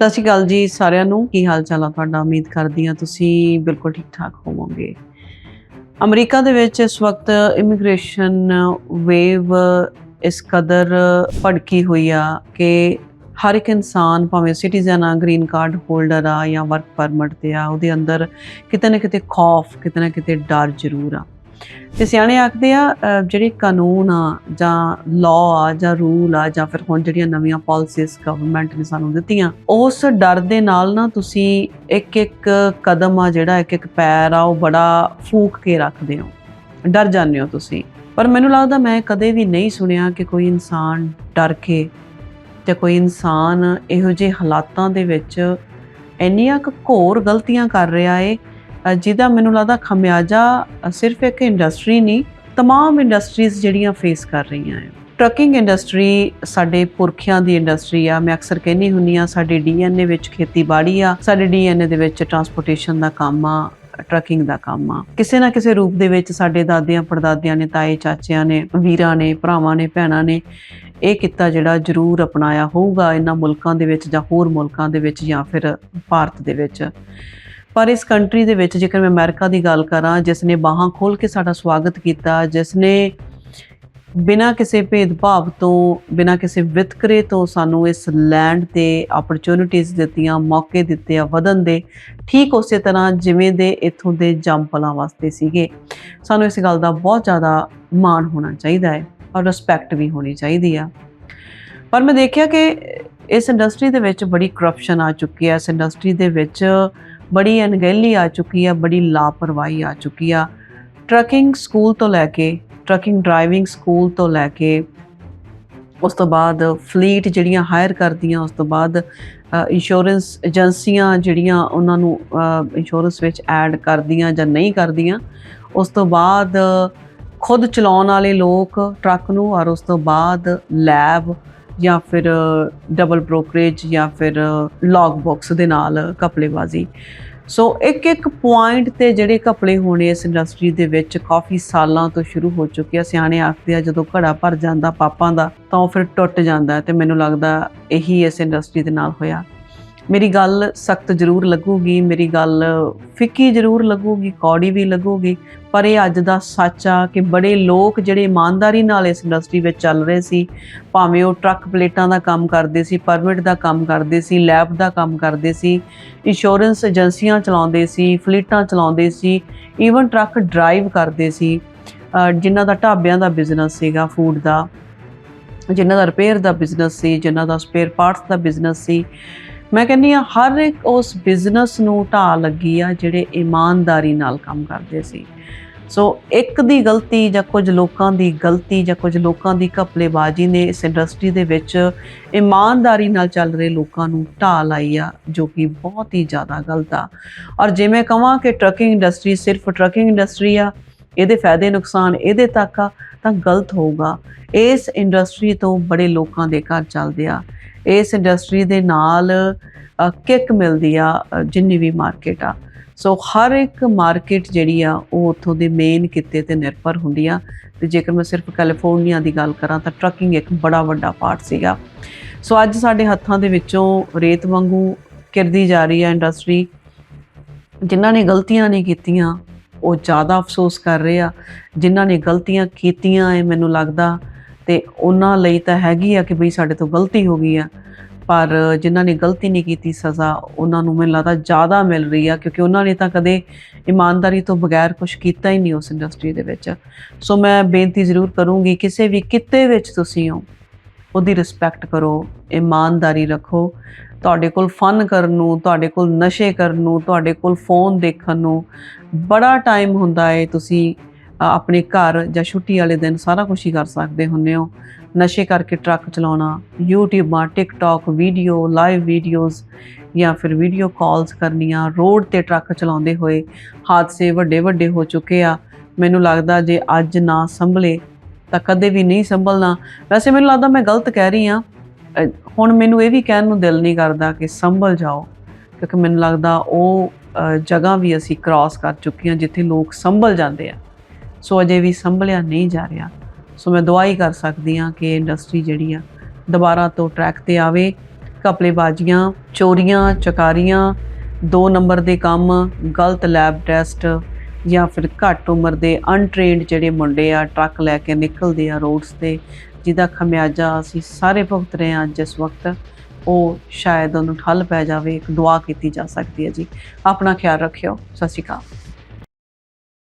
ਸਤਿ ਸ਼੍ਰੀ ਅਕਾਲ ਜੀ ਸਾਰਿਆਂ ਨੂੰ। ਕੀ ਹਾਲ ਚਾਲ ਆ ਤੁਹਾਡਾ? ਉਮੀਦ ਕਰਦੀ ਆ ਤੁਸੀਂ ਬਿਲਕੁਲ ਠੀਕ ਠਾਕ ਹੋਵੋਗੇ। ਅਮਰੀਕਾ ਦੇ ਵਿੱਚ ਇਸ ਵਕਤ ਇਮੀਗ੍ਰੇਸ਼ਨ ਵੇਵ ਇਸ ਕਦਰ ਭੜਕੀ ਹੋਈ ਆ ਕਿ ਹਰ ਇੱਕ ਇਨਸਾਨ, ਭਾਵੇਂ ਸਿਟੀਜ਼ਨ ਆ, ਗ੍ਰੀਨ ਕਾਰਡ ਹੋਲਡਰ ਆ ਜਾਂ ਵਰਕ ਪਰਮਿਟ ਤੇ ਆ, ਉਹਦੇ ਅੰਦਰ ਕਿਤੇ ਨਾ ਕਿਤੇ ਖੌਫ, ਕਿਤੇ ਨਾ ਕਿਤੇ ਡਰ ਜ਼ਰੂਰ ਆ। ਤੇ ਸਿਆਣੇ ਆਖਦੇ ਆ ਜਿਹੜੇ ਕਾਨੂੰਨ ਆ ਜਾਂ ਲਾਅ ਆ ਜਾਂ ਰੂਲ ਆ ਜਾਂ ਫਿਰ ਹੁਣ ਜਿਹੜੀਆਂ ਨਵੀਆਂ ਪਾਲਿਸੀਜ਼ ਗਵਰਨਮੈਂਟ ਨੇ ਸਾਨੂੰ ਦਿੱਤੀਆਂ, ਉਸ ਡਰ ਦੇ ਨਾਲ ਨਾ ਤੁਸੀਂ ਇੱਕ ਇੱਕ ਕਦਮ ਆ ਜਿਹੜਾ ਇੱਕ ਇੱਕ ਪੈਰ ਆ ਉਹ ਬੜਾ ਫੂਕ ਕੇ ਰੱਖਦੇ ਹੋ। ਡਰ ਜਾਂਦੇ ਹੋ ਤੁਸੀਂ। ਪਰ ਮੈਨੂੰ ਲੱਗਦਾ ਮੈਂ ਕਦੇ ਵੀ ਨਹੀਂ ਸੁਣਿਆ ਕਿ ਕੋਈ ਇਨਸਾਨ ਡਰ ਕੇ ਤੇ ਕੋਈ ਇਨਸਾਨ ਇਹੋ ਜਿਹੇ ਹਾਲਾਤਾਂ ਦੇ ਵਿੱਚ ਇੰਨੀਆਂ ਕੁ ਘੋਰ ਗਲਤੀਆਂ ਕਰ ਰਿਹਾ ਏ ਜਿਹਦਾ ਮੈਨੂੰ ਲੱਗਦਾ ਖਮਿਆਜਾ ਅ, ਸਿਰਫ ਇੱਕ ਇੰਡਸਟਰੀ ਨਹੀਂ तमाम ਇੰਡਸਟਰੀਜ਼ ਜਿਹੜੀਆਂ ਫੇਸ ਕਰ ਰਹੀਆਂ ਹੈ ਟਰੱਕਿੰਗ ਇੰਡਸਟਰੀ ਸਾਡੇ ਪੁਰਖਿਆਂ ਦੀ ਇੰਡਸਟਰੀ ਆ ਮੈਂ ਅਕਸਰ ਕਹਿੰਦੀ ਹੁੰਨੀ ਆ ਸਾਡੇ ਡੀਐਨਏ ਵਿੱਚ ਖੇਤੀਬਾੜੀ ਆ ਸਾਡੇ ਡੀਐਨਏ ਦੇ ਵਿੱਚ ਟਰਾਂਸਪੋਰਟੇਸ਼ਨ ਦਾ ਕੰਮ ਆ ਟਰੱਕਿੰਗ ਦਾ ਕੰਮ ਆ ਕਿਸੇ ਨਾ ਕਿਸੇ ਰੂਪ ਦੇ ਵਿੱਚ ਸਾਡੇ ਦਾਦਿਆਂ ਪੜਦਾਦਿਆਂ ਨੇ ਤਾਏ ਚਾਚਿਆਂ ਨੇ ਵੀਰਾਂ ਨੇ ਭਰਾਵਾਂ ਨੇ ਭੈਣਾਂ ਨੇ ਇਹ ਕਿੱਤਾ ਜਿਹੜਾ ਜ਼ਰੂਰ ਅਪਣਾਇਆ ਹੋਊਗਾ ਇਹਨਾਂ ਮੁਲਕਾਂ ਦੇ ਵਿੱਚ ਜਾਂ ਹੋਰ ਮੁਲਕਾਂ ਦੇ ਵਿੱਚ ਜਾਂ ਫਿਰ ਭਾਰਤ ਦੇ ਵਿੱਚ ਪਰ ਇਸ ਕੰਟਰੀ ਦੇ ਵਿੱਚ ਜੇਕਰ ਮੈਂ ਅਮਰੀਕਾ ਦੀ ਗੱਲ ਕਰਾਂ ਜਿਸ ਨੇ ਬਾਹਾਂ ਖੋਲ ਕੇ ਸਾਡਾ ਸਵਾਗਤ ਕੀਤਾ ਜਿਸ ਨੇ ਬਿਨਾ ਕਿਸੇ ਭੇਦਭਾਵ ਤੋਂ, ਬਿਨਾ ਕਿਸੇ ਵਿਤਕਰੇ ਤੋਂ ਸਾਨੂੰ ਇਸ ਲੈਂਡ ਤੇ ਓਪਰਚ्युनिटीज ਦਿੱਤੀਆਂ, ਮੌਕੇ ਦਿੱਤੇ ਆ ਵਧਣ ਦੇ, ਠੀਕ ਉਸੇ ਤਰ੍ਹਾਂ ਜਿਵੇਂ ਦੇ ਇੱਥੋਂ ਦੇ ਜੰਪਲਾਂ ਵਾਸਤੇ ਸੀਗੇ। ਸਾਨੂੰ ਇਸ ਗੱਲ ਦਾ ਬਹੁਤ ਜ਼ਿਆਦਾ ਮਾਣ ਹੋਣਾ ਚਾਹੀਦਾ ਹੈ ਔਰ ਰਿਸਪੈਕਟ ਵੀ ਹੋਣੀ ਚਾਹੀਦੀ ਆ। ਪਰ ਮੈਂ ਦੇਖਿਆ ਕਿ ਇਸ ਇੰਡਸਟਰੀ ਦੇ ਵਿੱਚ ਬੜੀ ਕਰਪਸ਼ਨ ਆ ਚੁੱਕੀ ਹੈ ਇਸ ਇੰਡਸਟਰੀ ਦੇ ਵਿੱਚ ਬੜੀ ਅਣਗਹਿਲੀ ਆ ਚੁੱਕੀ ਆ, ਬੜੀ ਲਾਪਰਵਾਹੀ ਆ ਚੁੱਕੀ ਆ। ਟਰੱਕਿੰਗ ਸਕੂਲ ਤੋਂ ਲੈ ਕੇ, ਟਰੱਕਿੰਗ ਡਰਾਈਵਿੰਗ ਸਕੂਲ ਤੋਂ ਲੈ ਕੇ, ਉਸ ਤੋਂ ਬਾਅਦ ਫਲੀਟ ਜਿਹੜੀਆਂ ਹਾਇਰ ਕਰਦੀਆਂ, ਉਸ ਤੋਂ ਬਾਅਦ ਇੰਸ਼ੋਰੈਂਸ ਏਜੰਸੀਆਂ ਜਿਹੜੀਆਂ ਉਹਨਾਂ ਨੂੰ ਇੰਸ਼ੋਰੈਂਸ ਵਿੱਚ ਐਡ ਕਰਦੀਆਂ ਜਾਂ ਨਹੀਂ ਕਰਦੀਆਂ, ਉਸ ਤੋਂ ਬਾਅਦ ਖੁਦ ਚਲਾਉਣ ਵਾਲੇ ਲੋਕ ਟਰੱਕ ਨੂੰ ਔਰ ਉਸ ਤੋਂ ਬਾਅਦ ਲੈਬ ਜਾਂ ਫਿਰ ਡਬਲ ਬ੍ਰੋਕਰੇਜ ਜਾਂ ਫਿਰ ਲੌਗ ਬਾਕਸ ਦੇ ਨਾਲ ਕਪੜੇਬਾਜ਼ੀ ਸੋ ਇੱਕ ਇੱਕ ਪੁਆਇੰਟ ਤੇ ਜਿਹੜੇ ਕਪੜੇ ਹੋਣੇ ਇਸ ਇੰਡਸਟਰੀ ਦੇ ਵਿੱਚ ਕਾਫੀ ਸਾਲਾਂ ਤੋਂ ਸ਼ੁਰੂ ਹੋ ਚੁੱਕੇ ਆ। ਸਿਆਣੇ ਆਖਦੇ ਆ, ਜਦੋਂ ਘੜਾ ਭਰ ਜਾਂਦਾ ਪਾਪਾਂ ਦਾ, ਤਾਂ ਉਹ ਫਿਰ ਟੁੱਟ ਜਾਂਦਾ ਹੈ ਤੇ ਮੈਨੂੰ ਲੱਗਦਾ ਇਹੀ ਇਸ ਇੰਡਸਟਰੀ ਦੇ ਨਾਲ ਹੋਇਆ। ਮੇਰੀ ਗੱਲ ਸਖਤ ਜ਼ਰੂਰ ਲੱਗੂਗੀ, ਮੇਰੀ ਗੱਲ ਫਿੱਕੀ ਜ਼ਰੂਰ ਲੱਗੂਗੀ, ਕੌੜੀ ਵੀ ਲੱਗੂਗੀ, ਪਰ ਇਹ ਅੱਜ ਦਾ ਸੱਚ ਆ ਕਿ ਬੜੇ ਲੋਕ ਜਿਹੜੇ ਇਮਾਨਦਾਰੀ ਨਾਲ ਇਸ ਇੰਡਸਟਰੀ ਵਿੱਚ ਚੱਲ ਰਹੇ ਸੀ, ਭਾਵੇਂ ਉਹ ਟਰੱਕ ਪਲੇਟਾਂ ਦਾ ਕੰਮ ਕਰਦੇ ਸੀ, ਪਰਮਿਟ ਦਾ ਕੰਮ ਕਰਦੇ ਸੀ, ਲੈਬ ਦਾ ਕੰਮ ਕਰਦੇ ਸੀ ਇੰਸ਼ੋਰੈਂਸ ਏਜੰਸੀਆਂ ਚਲਾਉਂਦੇ ਸੀ, ਫਲੀਟਾਂ ਚਲਾਉਂਦੇ ਸੀ ਈਵਨ ਟਰੱਕ ਡਰਾਈਵ ਕਰਦੇ ਸੀ ਜਿਨ੍ਹਾਂ ਦਾ ਢਾਬਿਆਂ ਦਾ ਬਿਜ਼ਨਸ ਸੀਗਾ ਫੂਡ ਦਾ, ਜਿਨ੍ਹਾਂ ਦਾ ਰਿਪੇਅਰ ਦਾ ਬਿਜ਼ਨਸ ਸੀ, ਜਿਨ੍ਹਾਂ ਦਾ ਸਪੇਅਰ ਪਾਰਟਸ ਦਾ ਬਿਜ਼ਨਸ ਸੀ ਮੈਂ ਕਹਿੰਦੀ ਆ ਹਰ ਇੱਕ ਉਸ ਬਿਜ਼ਨਸ ਨੂੰ ਢਾਹ ਲੱਗੀ ਆ ਜਿਹੜੇ ਇਮਾਨਦਾਰੀ ਨਾਲ ਕੰਮ ਕਰਦੇ ਸੀ। ਸੋ ਇੱਕ ਦੀ ਗਲਤੀ ਜਾਂ ਕੁਝ ਲੋਕਾਂ ਦੀ ਗਲਤੀ ਜਾਂ ਕੁਝ ਲੋਕਾਂ ਦੀ ਘਪਲੇਬਾਜ਼ੀ ਨੇ ਇਸ ਇੰਡਸਟਰੀ ਦੇ ਵਿੱਚ ਇਮਾਨਦਾਰੀ ਨਾਲ ਚੱਲ ਰਹੇ ਲੋਕਾਂ ਨੂੰ ਢਾਹ ਲਾਈ ਆ, ਜੋ ਕਿ ਬਹੁਤ ਹੀ ਜ਼ਿਆਦਾ ਗਲਤ ਆ। ਔਰ ਜੇ ਮੈਂ ਕਹਾਂ ਕਿ ਟਰੱਕਿੰਗ ਇੰਡਸਟਰੀ ਸਿਰਫ ਟਰੱਕਿੰਗ ਇੰਡਸਟਰੀ ਆ ਇਹਦੇ ਫਾਇਦੇ ਨੁਕਸਾਨ ਇਹਦੇ ਤੱਕ ਆ, ਤਾਂ ਗਲਤ ਹੋਊਗਾ। ਇਸ ਇੰਡਸਟਰੀ ਤੋਂ ਬੜੇ ਲੋਕਾਂ ਦੇ ਘਰ ਚੱਲਦੇ ਆ। ਇਸ ਇੰਡਸਟਰੀ ਦੇ ਨਾਲ ਕਿੱਕ ਮਿਲਦੀ ਆ ਜਿੰਨੀ ਵੀ ਮਾਰਕੀਟ ਆ। ਸੋ ਹਰ ਇੱਕ ਮਾਰਕੀਟ ਜਿਹੜੀ ਆ, ਉਹ ਉੱਥੋਂ ਦੇ ਮੇਨ ਕਿੱਤੇ ਤੇ ਨਿਰਭਰ ਹੁੰਦੀ ਆ। ਤੇ ਜੇਕਰ ਮੈਂ ਸਿਰਫ ਕੈਲੀਫੋਰਨੀਆ ਦੀ ਗੱਲ ਕਰਾਂ, ਤਾਂ ਟਰੱਕਿੰਗ ਇੱਕ ਬੜਾ ਵੱਡਾ ਪਾਰਟ ਸੀਗਾ। ਸੋ ਅੱਜ ਸਾਡੇ ਹੱਥਾਂ ਦੇ ਵਿੱਚੋਂ ਰੇਤ ਵਾਂਗੂ ਕਿਰਦੀ ਜਾ ਰਹੀ ਆ ਇੰਡਸਟਰੀ ਜਿਨ੍ਹਾਂ ਨੇ ਗਲਤੀਆਂ ਨਹੀਂ ਕੀਤੀਆਂ ਉਹ ਜ਼ਿਆਦਾ ਅਫਸੋਸ ਕਰ ਰਹੇ ਆ, ਜਿਨ੍ਹਾਂ ਨੇ ਗਲਤੀਆਂ ਕੀਤੀਆਂ ਐ ਮੈਨੂੰ ਲੱਗਦਾ। ਤੇ ਉਹਨਾਂ ਲਈ ਤਾਂ ਹੈਗੀ ਆ ਕਿ ਬਈ ਸਾਡੇ ਤੋਂ ਗਲਤੀ ਹੋ ਗਈ ਆ। ਪਰ ਜਿਨ੍ਹਾਂ ਨੇ ਗਲਤੀ ਨਹੀਂ ਕੀਤੀ ਸਜ਼ਾ, ਉਹਨਾਂ ਨੂੰ ਮੈਨੂੰ ਲੱਗਦਾ ਜ਼ਿਆਦਾ ਮਿਲ ਰਹੀ ਆ, ਕਿਉਂਕਿ ਉਹਨਾਂ ਨੇ ਤਾਂ ਕਦੇ ਇਮਾਨਦਾਰੀ ਤੋਂ ਬਗੈਰ ਕੁਝ ਕੀਤਾ ਹੀ ਨਹੀਂ ਉਸ ਇੰਡਸਟਰੀ ਦੇ ਵਿੱਚ। ਸੋ ਮੈਂ ਬੇਨਤੀ ਜ਼ਰੂਰ ਕਰੂੰਗੀ, ਕਿਸੇ ਵੀ ਕਿੱਤੇ ਵਿੱਚ ਤੁਸੀਂ ਹੋ ਉਹਦੀ ਰਿਸਪੈਕਟ ਕਰੋ, ਇਮਾਨਦਾਰੀ ਰੱਖੋ। ਤੁਹਾਡੇ ਕੋਲ ਫਨ ਕਰਨ ਨੂੰ, ਤੁਹਾਡੇ ਕੋਲ ਨਸ਼ੇ ਕਰਨ ਨੂੰ, ਤੁਹਾਡੇ ਕੋਲ ਫੋਨ ਦੇਖਣ ਨੂੰ ਬੜਾ ਟਾਈਮ ਹੁੰਦਾ ਹੈ ਤੁਸੀਂ ਆਪਣੇ ਘਰ ਜਾਂ ਛੁੱਟੀ ਵਾਲੇ ਦਿਨ ਸਾਰਾ ਕੁਝ ਹੀ ਕਰ ਸਕਦੇ ਹੁੰਦੇ ਹੋ। ਨਸ਼ੇ ਕਰਕੇ ਟਰੱਕ ਚਲਾਉਣਾ ਯੂਟਿਊਬਾਂ ਟਿਕਟੌਕ ਵੀਡੀਓ ਲਾਈਵ ਵੀਡੀਓਜ਼ ਜਾਂ ਫਿਰ ਵੀਡੀਓ ਕਾਲਸ ਕਰਨੀਆਂ ਰੋਡ ਤੇ ਟਰੱਕ ਚਲਾਉਂਦੇ ਹੋਏ ਹਾਦਸੇ ਵੱਡੇ ਵੱਡੇ ਹੋ ਚੁੱਕੇ ਆ। ਮੈਨੂੰ ਲੱਗਦਾ ਜੇ ਅੱਜ ਨਾ ਸੰਭਲੇ ਤਾਂ ਕਦੇ ਵੀ ਨਹੀਂ ਸੰਭਲਣਾ। ਵੈਸੇ ਮੈਨੂੰ ਲੱਗਦਾ ਮੈਂ ਗਲਤ ਕਹਿ ਰਹੀ ਆ ਹੁਣ ਮੈਨੂੰ ਇਹ ਵੀ ਕਹਿਣ ਨੂੰ ਦਿਲ ਨਹੀਂ ਕਰਦਾ ਕਿ ਸੰਭਲ ਜਾਓ, ਕਿਉਂਕਿ ਮੈਨੂੰ ਲੱਗਦਾ ਉਹ ਜਗ੍ਹਾ ਵੀ ਅਸੀਂ ਕ੍ਰਾਸ ਕਰ ਚੁੱਕੇ ਹਾਂ ਜਿੱਥੇ ਲੋਕ ਸੰਭਲ ਜਾਂਦੇ ਆ। ਸੋ ਅਜੇ ਵੀ ਸੰਭਲਿਆ ਨਹੀਂ ਜਾ ਰਿਹਾ। ਸੋ ਮੈਂ ਦੁਆਈ ਕਰ ਸਕਦੀ ਹਾਂ ਕਿ ਇੰਡਸਟਰੀ ਜਿਹੜੀ ਆ, ਦੁਬਾਰਾ ਤੋਂ ਟਰੈਕ ਤੇ ਆਵੇ। ਕਪਲੇਬਾਜ਼ੀਆਂ ਚੋਰੀਆਂ, ਚਕਾਰੀਆਂ, ਦੋ ਨੰਬਰ ਦੇ ਕੰਮ, ਗਲਤ ਲੈਬ ਟੈਸਟ ਜਾਂ ਫਿਰ ਘੱਟ ਉਮਰ ਦੇ ਅਨਟ੍ਰੇਨਡ ਜਿਹੜੇ ਮੁੰਡੇ ਆ, ਟਰੱਕ ਲੈ ਕੇ ਨਿਕਲਦੇ ਆ ਰੋਡਸ ਤੇ, ਜਿਹਦਾ ਖਮਿਆਜਾ ਅਸੀਂ ਸਾਰੇ ਭੁਗਤ ਰਹੇ ਹਾਂ ਜਿਸ ਵਕਤ, ਉਹ ਸ਼ਾਇਦ ਉਹਨੂੰ ਠੱਲ ਪੈ ਜਾਵੇ, ਇੱਕ ਦੁਆ ਕੀਤੀ ਜਾ ਸਕਦੀ ਹੈ ਜੀ। ਆਪਣਾ ਖਿਆਲ ਰੱਖਿਓ। ਸਤਿ ਸ਼੍ਰੀ ਅਕਾਲ।